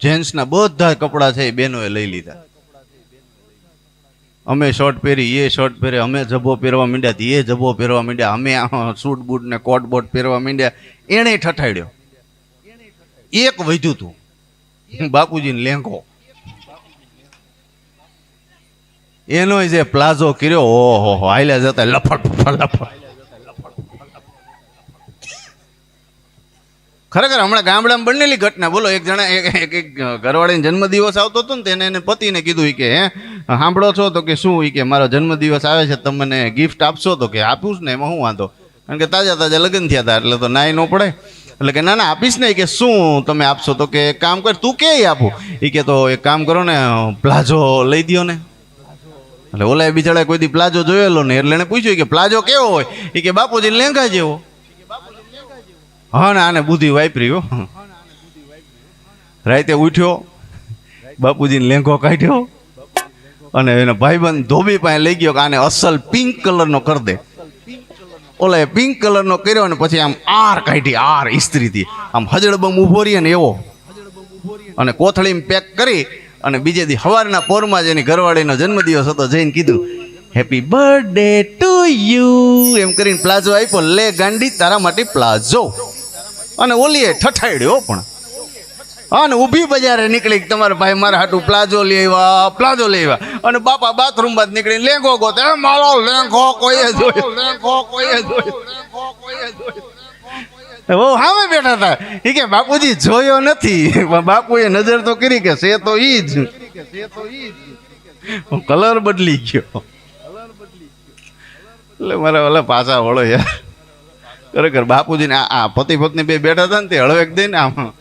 જેન્ટ્સના બધા કપડાં છે એ બહેનોએ લઈ લીધા. અમે શર્ટ પહેરી, એ શર્ટ પહેરે, અમે જબ્બો પહેરવા માંડ્યા એ જબ્બો પહેરવા માંડ્યા, અમે સૂટ બૂટ ને કોટ બોટ પહેરવા માંડ્યા. એણે ઠઠાડ્યો. એક વધ્યું તું. બાપુજીને લેંઘો. એનો જે પ્લાઝો કર્યો ઓહો હાલ્યા જતા લફડ લફડ. ખરેખર હમણાં ગામડામાં બનેલી ઘટના, બોલો, એક જણા, એક એક ઘરવાળીને જન્મદિવસ આવતો હતો ને તેને એને પતિને કીધું કે, હે, સાંભળો છો તો કે શું કે, મારો જન્મદિવસ આવે છે તમને ગિફ્ટ આપશો તો કે આપું ને, એમાં હું વાંધો? કારણ કે તાજા તાજા લગ્ન થયા હતા, એટલે તો નાય ન પડે. એટલે કે, ના ના, આપીશ ને કે, શું તમે આપશો તો કે કામ કર, તું કે આપું? એ કે, તો એક કામ કરો ને, પ્લાઝો લઈ દો ને. એટલે ઓલા બિચારા કોઈ દી પ્લાઝો જોયેલો ને એટલે એને પૂછ્યું કે, પ્લાઝો કેવો હોય? એ કે બાપુજી લેંઘા જેવો. હા ને આને બુદ્ધિ વાપરી હો. રાતે ઉઠ્યો, બાપુજીને લેંઘો કાઢ્યો અને એનો ભાઈબંધ ધોબી પાસે લઈ ગયો કે આને અસલ પિંક કલરનો કર દે. ઓલા પિંક કલરનો કર્યો અને પછી આમ આર કાઢી, આર ઇસ્ત્રીથી આમ હજડબમ ઊભો રહીએ ને એવો. અને કોથળીમાં પેક કરી અને બીજે દી સવારના પોરમાં જ એની ઘરવાળીનો જન્મદિવસ હતો, જઈને કીધું હેપી બર્થડે ટુ યુ એમ કરીને પ્લાઝો આપ્યો, લે ગાંડી, તારા માટે પ્લાઝો. અને ઓલીએ ઠઠાડ્યો પણ. હા ને ઊભી બજારે નીકળી કે તમારા ભાઈ મારા હાટું પ્લાઝો લેવા પ્લાઝો લેવા અને બાપા બાથરૂમમાં જ નીકળી લેંગો ગોતે. "એ મારો લેંગો કોઈએ જોયો? લેંગો કોઈએ જોયો? લેંગો કોઈએ જોયો? ઓ હામે બેઠા હતા. એ કે બાપુજી જોયો નથી. બાપુએ નજર તો કરી કે છે તો ઈ જ. કલર બદલી ગયો. એટલે મારે ઓલા પાછા વળો યાર. ખરેખર બાપુજીને આ પતિ પત્ની બે બેઠા હતા ને તે હળવેક દઈને આમ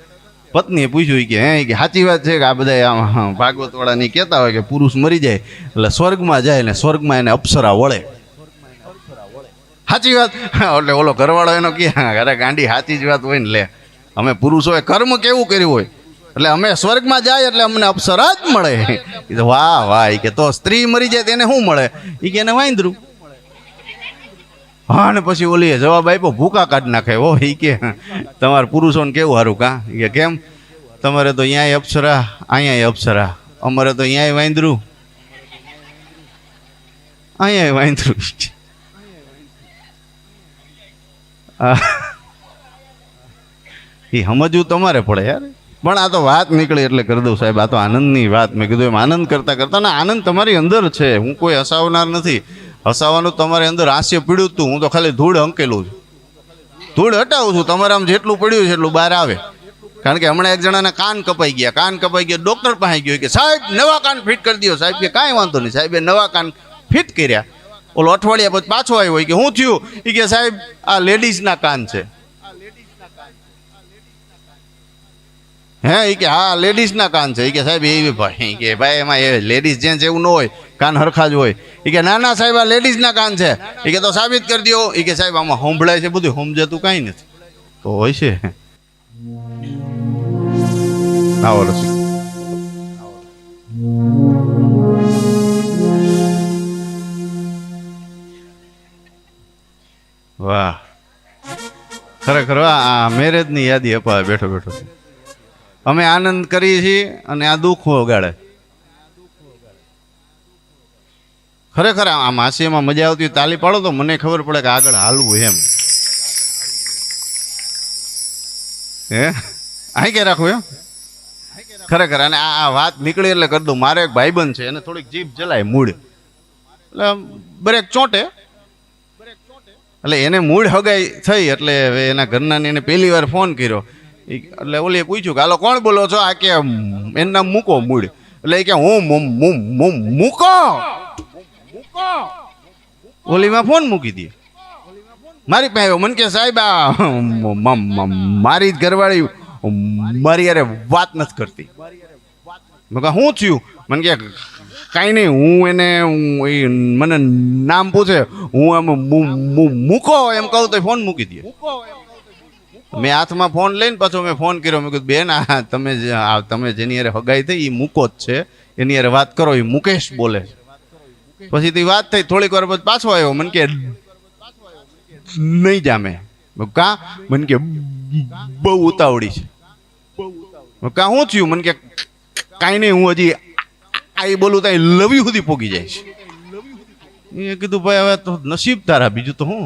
પત્નીએ પૂછ્યું કે, હે, કે સાચી વાત છે કે આ બધા આમ ભાગવતવાળાની કહેતા હોય કે પુરુષ મરી જાય એટલે સ્વર્ગમાં જાય ને સ્વર્ગમાં એને અપ્સરા વળે. સાચી વાત? એટલે ઓલો ઘરવાળો એનો કે અરે ગાંડી, સાચી જ વાત હોય ને લે. અમે પુરુષોએ કર્મ કેવું કર્યું હોય? એટલે અમે સ્વર્ગમાં જાય એટલે અમને અપ્સરા જ મળે. વાહ વાહ. કે, તો સ્ત્રી મરી જાય તેને શું મળે? એ કે, એને વાંદરું. હા ને પછી ઓલીએ જવાબ આપ્યો, ભૂકા કાઢ નાખે. ઓ એ કે, તમારા પુરુષોને કેવું સારું કા? કે, કેમ? તમારે તો અહીંયા અપ્સરા અહીંયા અપ્સરા. અમારે તો અહીંયા વાંદરું. અહીંયા વાંદરું. એ સમજવું તમારે પડે યાર. પણ આ તો વાત નીકળી એટલે કરી દઉં સાહેબ. આ તો આનંદની વાત. મેં કીધું એમ આનંદ કરતા કરતા. ને, આનંદ તમારી અંદર છે. હું કોઈ હસાવનાર નથી. હસાવવાનું તમારી અંદર હાસ્ય પીડ્યું હતું હું તો ખાલી ધૂળ હંકેલું છું. ધૂળ હટાવું છું. તમારે આમ જેટલું પડ્યું છે એટલું બહાર આવે. કારણ કે હમણાં એક જણાના કાન કપાઈ ગયા. કાન કપાઈ ગયા. ડૉક્ટર પાસે ગયો કે, સાહેબ, નવા કાન ફિટ કરી દો. સાહેબ કે, કાંઈ વાંધો નહીં. સાહેબે નવા કાન ફિટ કર્યા. ઓલો અઠવાડિયા પછી પાછો આવ્યો. કે, હું થયું? એ કે, સાહેબ, આ લેડીઝના કાન છે. હે? એ કે, હા, લેડીઝના કાન છે. એ કે, સાહેબ, એ ભાઈ કે, ભાઈ, એમાં એ લેડીઝ જેન્ટ્સ એવું ન હોય. કાન હરખા જ હોય. એ કે ના ના સાહેબ, આ લેડીઝના કાન છે. એ કે, તો સાબિત કરી દો એ કે, સાહેબ, આમાં હોંભળાય છે બધું, સમજાતું કાંઈ નથી. તો હોય છે. આવો રસી વાહ. ખરેખર આ મેરેજની યાદી અપાવે. બેઠો બેઠો. અમે આનંદ કરીએ છીએ અને આ દુઃખ વગાડે ખરેખર આ માસીમાં મજા આવતી તાલી પાડો તો મને ખબર પડે કે આગળ હાલવું એમ. હે? અહીં કે રાખવું એમ? ખરેખર, અને આ વાત નીકળી એટલે કરી દઉં. મારે એક ભાઈબંધ છે, એને થોડીક જીભ જલાય મૂળ. એટલે બરેક ચોંટે. એટલે એને મૂળ હગાઈ થઈ એટલે હવે એના ઘરના એને પહેલી વાર ફોન કર્યો. એટલે ઓલીએ પૂછ્યું કે, હાલો, કોણ બોલો છો? આ કે એનું મૂકો મૂળ. એટલે કે, હું મૂકો. ઓલીમાં ફોન મૂકી દે. મારી પાસે આવ્યો. મને કે સાહેબ, આ મારી જ ઘરવાળી મારી અરે વાત નથી કરતી મેં કહ્યું શું થયું મને કે કાંઈ નહીં હું એને ઈ મને નામ પૂછે હું એમ મુ- મુ- મૂકો એમ કહું તો ફોન મૂકી દે મેં હાથમાં ફોન લઈને પાછો મેં ફોન કર્યો મેં કીધું બેન આ તમે તમે જેની અરે હગાઈ થઈ એ મૂકો જ છે એની અરે વાત કરો એ મુકેશ બોલે છે પછી તે વાત થઈ, થોડીક વાર પછી પાછો આવ્યો, મને કે નહીં જામે. કા? મને કે બહુ ઉતાવળી છે. કા શું થયું? મને કે કાંઈ નહીં, હું હજી આ બોલું ત્યાં લવી સુધી પોગી જાય છે. એ કીધું, ભાઈ, હવે તો નસીબ તારા, બીજું તો હું?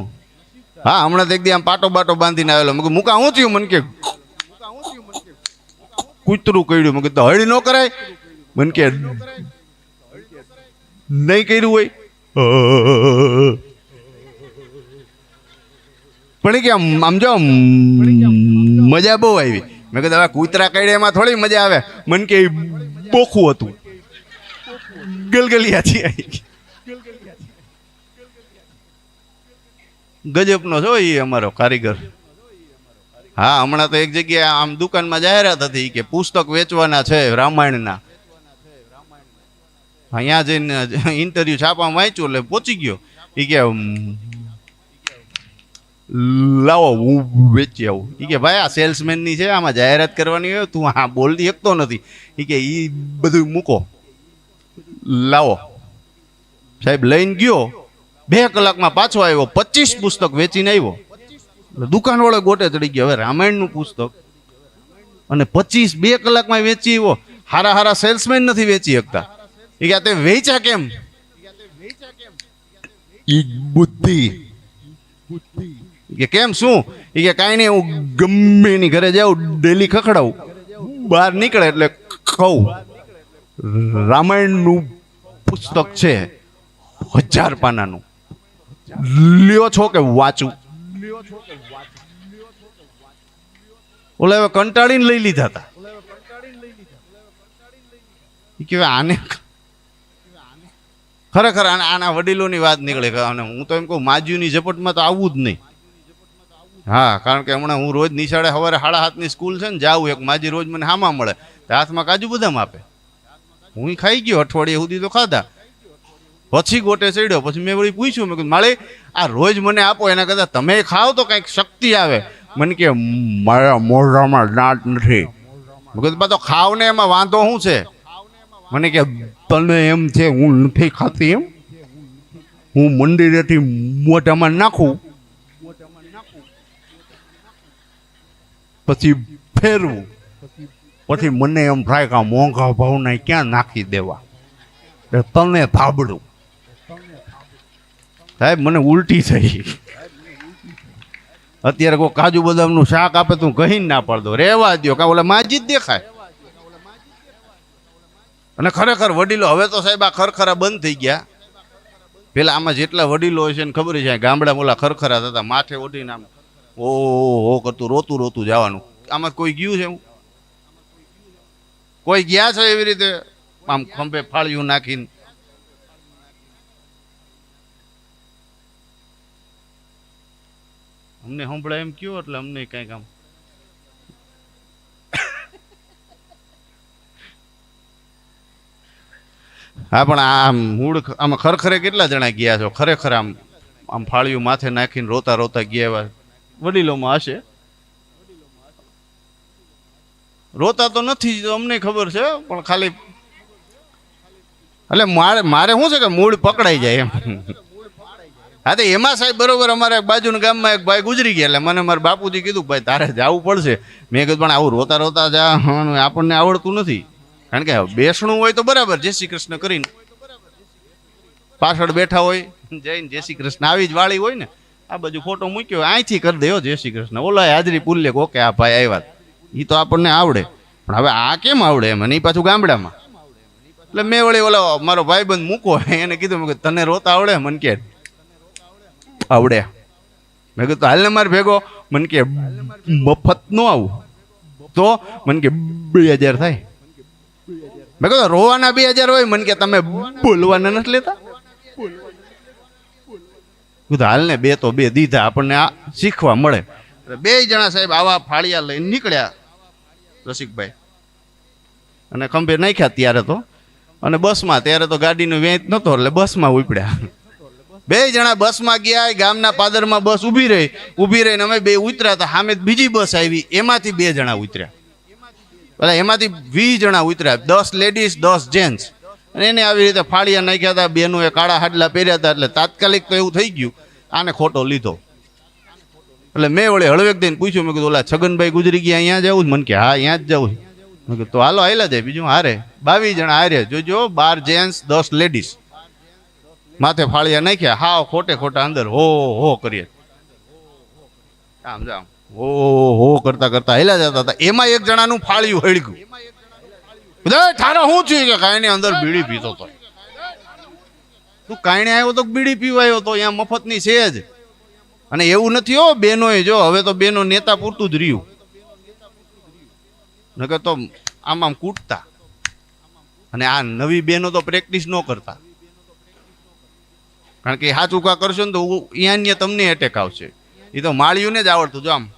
હા, હમણાં તો એક દી આમ પાટો બાટો બાંધીને આવેલો. મેં મૂકા હું થયું? મને કે કૂતરું કર્યું મેં કીધું હળી ન કરાય. મને કે નહીં કર્યું હોય? પણ કે આમ જો મજા બહુ આવી. મેં કીધું, હવે કૂતરા કઈડે એમાં થોડી મજા આવે. મને કે બોખું હતું. ગલગલિયા છે ગજબનો છો એ અમારો કારીગર. હા, હમણાં તો એક જગ્યાએ આમ દુકાનમાં જાહેરાત હતી કે પુસ્તક વેચવાના છે રામાયણના. અહીંયા જઈને ઇન્ટરવ્યુ છાપામાં વાંચ્યું એટલે પહોંચી ગયો. એ કે લાવો, હું વેચી આવું. એ કે, ભાઈ, આ સેલ્સમેનની છે, આમાં જાહેરાત કરવાની હોય, તું હા બોલતી શકતો નથી. એ કે એ બધું મૂકો. લાવો. સાહેબ લઈને ગયો. બે કલાકમાં પાછો આવ્યો, પચીસ પુસ્તક વેચીને આવ્યો. દુકાનવાળો ગોટે ચડી ગયો. હવે રામાયણનું પુસ્તક. અને પચીસ બે કલાકમાં વેચી આવ્યો. હારા હારા સેલ્સમેન નથી વેચી શકતા. એ કે તે વેચ્યા કેમ? ઈ બુદ્ધિ. કે કેમ શું? એ કે કાંઈ નહીં, હું ગમે ની ઘરે જાઉં, ડેલી ખખડાવું. બહાર નીકળે એટલે કહું રામાયણનું પુસ્તક છે હજાર પાનાનું. લ્યો છો કે વાંચું? ઓલા કંટાળીને લઈ લીધા હતા કે આને ખરેખર આના વડીલોની વાત નીકળે અને હું તો એમ કહું માજ્યુની ઝપટમાં તો આવવું જ નહીં. હા, કારણ કે હમણાં હું રોજ નિશાળે સવારે સાડા હાથની સ્કૂલ છે ને, જાઉં એક માજી રોજ મને હામાં મળે. તો હાથમાં કાજુ બદામ આપે. હું ખાઈ ગયો અઠવાડિયે સુધી તો ખાધા. પછી ગોટે ચડ્યો, પછી મેં વળી પૂછ્યું, મેં કીધું, માળે, આ રોજ મને આપો, એના કરતાં તમે ખાઓ તો કંઈક શક્તિ આવે. મને કે, મારા મોઢામાં દાંત નથી. મેં કીધું તો ખાવ ને એમાં વાંધો શું છે? મને કે તને એમ છે, હું નથી ખાતી એમ? હું મંદિરેથી મોઢામાં નાખું. પછી ફેરવું. પછી મને એમ થાય કે મોંઘા ભાવના ક્યાં નાખી દેવા? તને થાબડું. સાહેબ, મને ઉલટી થઈ. અત્યારે કોઈ કાજુ બદામનું શાક આપે તું કહી ના પડદો રહેવા દ્યો. કાં ઓલા માજી જ દેખાય? અને ખરેખર વડીલો, હવે તો સાહેબ આ ખરખરા બંધ થઈ ગયા. પેલા આમાં જેટલા વડીલો હોય છે ને ખબર છે ગામડા મોલા ખરખરા થતા માથે ઓઢીને આમ ઓ હો કરતું રોતું રોતું જવાનું. આમાં કોઈ ગયું છે હું કોઈ ગયા છે એવી રીતે? આમ ખંભે ફાળિયું નાખીને. અમને સંભળાય એમ કયો એટલે અમને કંઈક આમ હા પણ આમ મૂળ આમ ખરેખરે કેટલા જણા ગયા છો? ખરેખર આમ આમ ફાળિયું માથે નાખીને રોતા રોતા ગયા એવા વડીલોમાં હશે? રોતા તો નથી જ, અમને ખબર છે પણ ખાલી એટલે મારે મારે શું છે કે મૂળ પકડાઈ જાય એમ? હા તો એમાં સાહેબ બરોબર અમારે બાજુના ગામમાં એક ભાઈ ગુજરી ગયા એટલે મને મારા બાપુજી કીધું ભાઈ તારે જવું પડશે. મેં કીધું પણ આવું રોતા રોતા જા આપણને આવડતું નથી. કારણ કે બેસણું હોય તો બરાબર, જય શ્રી કૃષ્ણ કરીને. પાછળ બેઠા હોય, જઈને જય શ્રી કૃષ્ણ. આવી જ વાળી હોય ને, આ બાજુ ફોટો મૂક્યો અહીંથી કરી દેવો જય શ્રી કૃષ્ણ. ઓલા હાજરી પુલ્લે ઓકે આ ભાઈ આવ્યા એ તો આપણને આવડે. પણ હવે આ કેમ આવડે એમ? ઈ પાછું ગામડામાં. એટલે મેં વળી ઓલો મારો ભાઈબંધ મૂકો એને કીધું કે તને રોતા આવડે? મન કે, આવડે. મેં કીધું, હાલને મારે ભેગો. મન કે, મફત નો આવું. તો મન કે, બે હજાર થાય. મેં કહ્યું રોવાના બે હજાર હોય, મને કે તમે બોલવાના નથી લેતા. કીધું હાલ ને બે તો બે દીધા, આપણને આ શીખવા મળે. બે જણા સાહેબ આવા ફાળિયા લઈને નીકળ્યા, રસિકભાઈ. અને ખંભે નાખ્યા ત્યારે તો. અને બસમાં, ત્યારે તો ગાડીનો વેચ નહોતો, એટલે બસમાં ઉપડ્યા. બે જણા બસમાં ગયા ગામના પાદરમાં બસ ઊભી રહી. ઊભી રહીને અમે બે ઉતર્યા હતા, સામે બીજી બસ આવી, એમાંથી બે જણા ઉતર્યા. એટલે એમાંથી વીસ જણા ઉતર્યા. દસ લેડીઝ દસ જેન્ટ્સ અને એને આવી રીતે ફાળિયા નાખ્યા હતા, બેનોએ કાળા હાડલા પહેર્યા હતા, એટલે તાત્કાલિક તો એવું થઈ ગયું. આને ખોટો લીધો. એટલે મેં વળે હળવેક દઈને પૂછ્યું, મેં કીધું, ઓલા, છગનભાઈ ગુજરી ગયા, અહીંયા જવું મને કે, હા, અહીંયા જ જવું મેં કીધું, તો હાલો આવેલા જાય, બીજું હારે. બાવીસ જણા હારે, જોજો, બાર જેન્ટ્સ દસ લેડીઝ માથે ફાળિયા નાખ્યા, હાવ ખોટે ખોટા અંદર હો હો કરીએ. આમ જામ. હો હો કરતા કરતા હેલા જતા હતા. એમાં એક જણાનું ફાળ્યું હળગ્યું. બધા ઠારા હું થયું કે કાંઈ અંદર બીડી પીતો હતો. તું કાંઈ આવ્યો તો બીડી પીવાયો તો, અહીંયા મફતની છે જ. અને એવું નથી, હો, બેનોએ જો, હવે તો બેનો નેતા પૂરતું જ રહ્યું. નકર તો આમ આમ કૂટતા. અને આ નવી બેનો તો પ્રેક્ટિસ ન કરતા. કારણ કે હાથ ઉકા કરશો ને તો અહીંયા તમને એટેક આવશે. એ તો માળિયું ને જ આવડતું, જો આમ.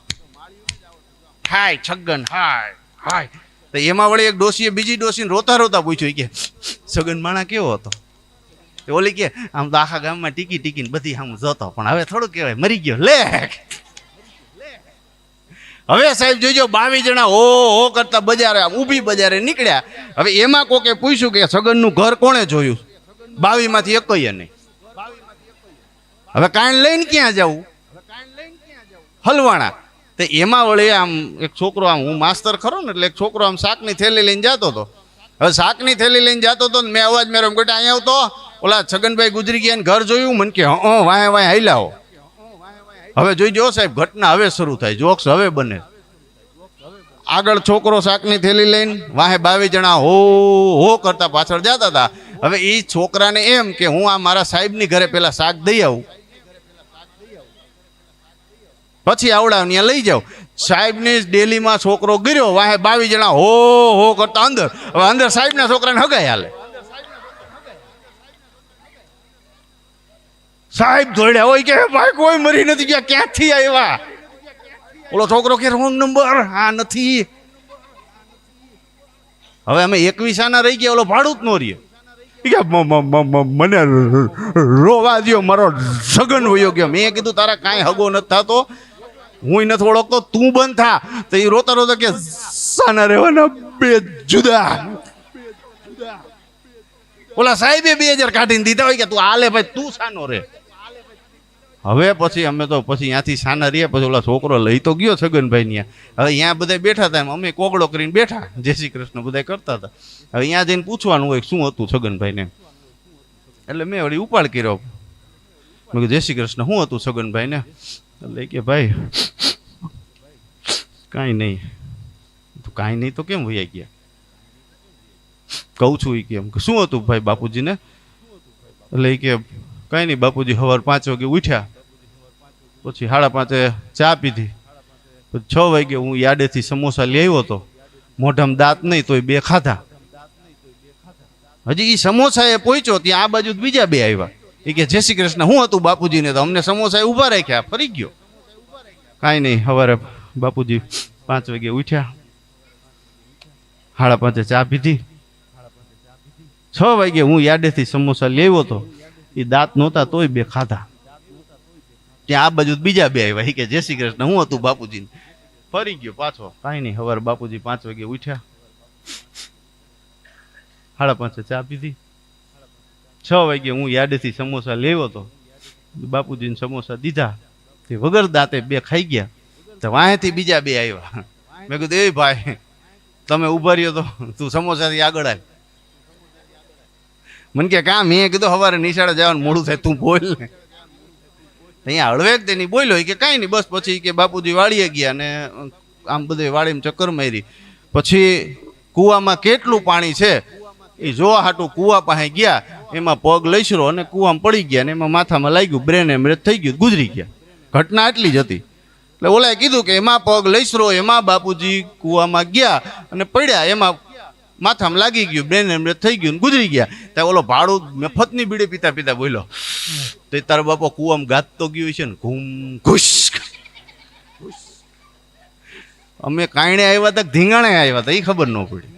હાય, છગન, હાય હાય. તો એમાં વળી એક ડોશીએ બીજી ડોસીને રોતા રોતા પૂછ્યું કે, છગન માણા કેવો હતો? ઓલી કે, આમ તો આખા ગામમાં ટીકી ટીકીને બધી આમ જોતો, પણ હવે થોડું કહેવાય, મરી ગયો, લે. હવે સાહેબ જોજો, બાવીસ જણા હો હો કરતા બજારે ઊભી બજારે નીકળ્યા. હવે એમાં કોકે પૂછ્યું કે, છગનનું ઘર કોણે જોયું? બાવીમાંથી એકય નહીં હવે કાંઈ લઈને ક્યાં જવું? હલવાણા. તે એમાં વળી આમ એક છોકરો આમ, હું માસ્તર ખરો ને એટલે એક છોકરો આમ શાકની થેલી લઈને જતો હતો. હવે શાકની થેલી લઈને જતો હતો ને મેં અવાજ મેરો એમ બેટા અહીંયા આવતો. ઓલા છગનભાઈ ગુજરી ગયા ને ઘર જોયું, મને કે, હં વાય વાંય હાઈલાઓ હવે જોઈ જો સાહેબ, ઘટના હવે શરૂ થાય, જોક્સ હવે બને. આગળ છોકરો શાકની થેલી લઈને વાહે બાવીસ જણા હો હો કરતા પાછળ જતા હતા. હવે એ છોકરાને એમ કે, હું આ મારા સાહેબની ઘરે પેલા શાક દઈ આવું. પછી આવડા ત્યાં લઈ જાઓ. સાહેબની ડેલીમાં છોકરો ગીર્યો, વાહે બાવીસ જણા હો હો કરતા અંદર. હવે અંદર સાહેબના છોકરાને હગાય હાલે. સાહેબ દોડ્યા હોય કે ભાઈ, કોઈ મરી નથી ગયા, ક્યાંથી આવ્યા? ઓલો છોકરો કે, રોંગ નંબર હા નથી. હવે અમે એકવીસાના રહી ગયા, ઓલો ભાડું જ નો રહીએ મને રોવા દો મારો સગન વયો ગયો. મેં કીધું, તારા કાંઈ હગો નથી થતો. હું નથી ઓળખતો, તું બંધ થા. તો એ રોતા રોતા કે, સાના રહેવાના બે જુદા. ઓલા સાહેબે બે હજાર કાઢીને દીધા હોય કે, તું આલે ભાઈ, તું સાનો રે હવે પછી અમે તો પછી ત્યાંથી સાના રહ્યા, પછી ઓલા છોકરો લઈ તો ગયો છગનભાઈ ત્યાં હવે અહીંયા બધા બેઠા હતા અમે કોગળો કરીને બેઠા. જય શ્રી કૃષ્ણ બધા કરતા હતા હવે અહીંયા જઈને પૂછવાનું હોય શું હતું છગનભાઈને. એટલે મેં વળી ઉપાડ કર્યો. મેં જય શ્રી કૃષ્ણ, શું હતું છગનભાઈને? એટલે કે ભાઈ, કાંઈ નહીં. તો કાંઈ નહીં તો કેમ વૈયા ગયા? કહું છું એ કેમ કે, શું હતું ભાઈ બાપુજીને? એટલે એ કે, કાંઈ નહીં, બાપુજી સવાર પાંચ વાગે ઉઠ્યા. પછી સાડા પાંચે ચા પીધી. પછી છ વાગે હું યાડેથી સમોસા લઈ આવ્યો હતો. મોઢામાં દાંત નહીં તોય બે ખાધા. હજી એ સમોસા એ પહોંચ્યો ત્યાં આ બાજુ બીજા બે આવ્યા. એ કે, જય શ્રી કૃષ્ણ, હું હતું બાપુજીને તો અમને સમોસા ઊભા રાખ્યા, ફરી ગયો. કાંઈ નહીં, સવારે બાપુજી પાંચ વાગે ઉઠ્યા, સાડા પાંચે ચા પીધી. છ વાગે હું યાડેથી સમોસા લેવો તો એ દાંત નહોતા તોય બે ખાધા. ત્યાં આ બાજુ બીજા બે આવ્યા કે, જય શ્રી કૃષ્ણ, હું હતું બાપુજીને. ફરી ગયો પાછો. કાંઈ નહીં, સવારે બાપુજી પાંચ વાગે ઉઠ્યા. સાડા પાંચે ચા પીધી. છ વાગે હું યાડેથી સમોસા લેવો હતો બાપુજીને સમોસા દીધા. તે વગર દાંતે બે ખાઈ ગયા. તો વાંહેથી બીજા બે આવ્યા. મેં કીધું, એ ભાઈ, તમે ઊભા રહ્યો તો તું સમોસાથી આગળ આવ. મને કે, કાં? મેં કીધું સવારે નિશાળે જવાનું મોડું થાય, તું બોલ. ને અહીંયા હળવેક તેની બોલ્યો. કે, કાંઈ નહીં, બસ પછી કે બાપુજી વાળીએ ગયા ને આમ બધે વાળીમાં ચક્કર મારી. પછી કૂવામાં કેટલું પાણી છે? એ જોવા હાટું કૂવા પાસે ગયા, એમાં પગ લઈશરો અને કૂવામાં પડી ગયા અને એમાં માથામાં લાગ્યું, બ્રેન એમરેજ થઈ ગયું, ગુજરી ગયા. ઘટના એટલી જ હતી. એટલે ઓલાએ કીધું કે એમાં પગ લઈશરો એમાં બાપુજી કૂવામાં ગયા અને પડ્યા, એમાં માથામાં લાગી ગયું, બ્રેન એમરેજ થઈ ગયું ગુજરી ગયા. ત્યાં ઓલો ભાડું મફતની બીડે પીતા પીતા બોલ્યો, તો એ તારો બાપો કુવામાં ગાતતો ગયો છે ને, ઘૂમ ઘુશ અમે કાંઈ આવ્યા હતા ધીંગાણે આવ્યા હતા એ ખબર ન પડી.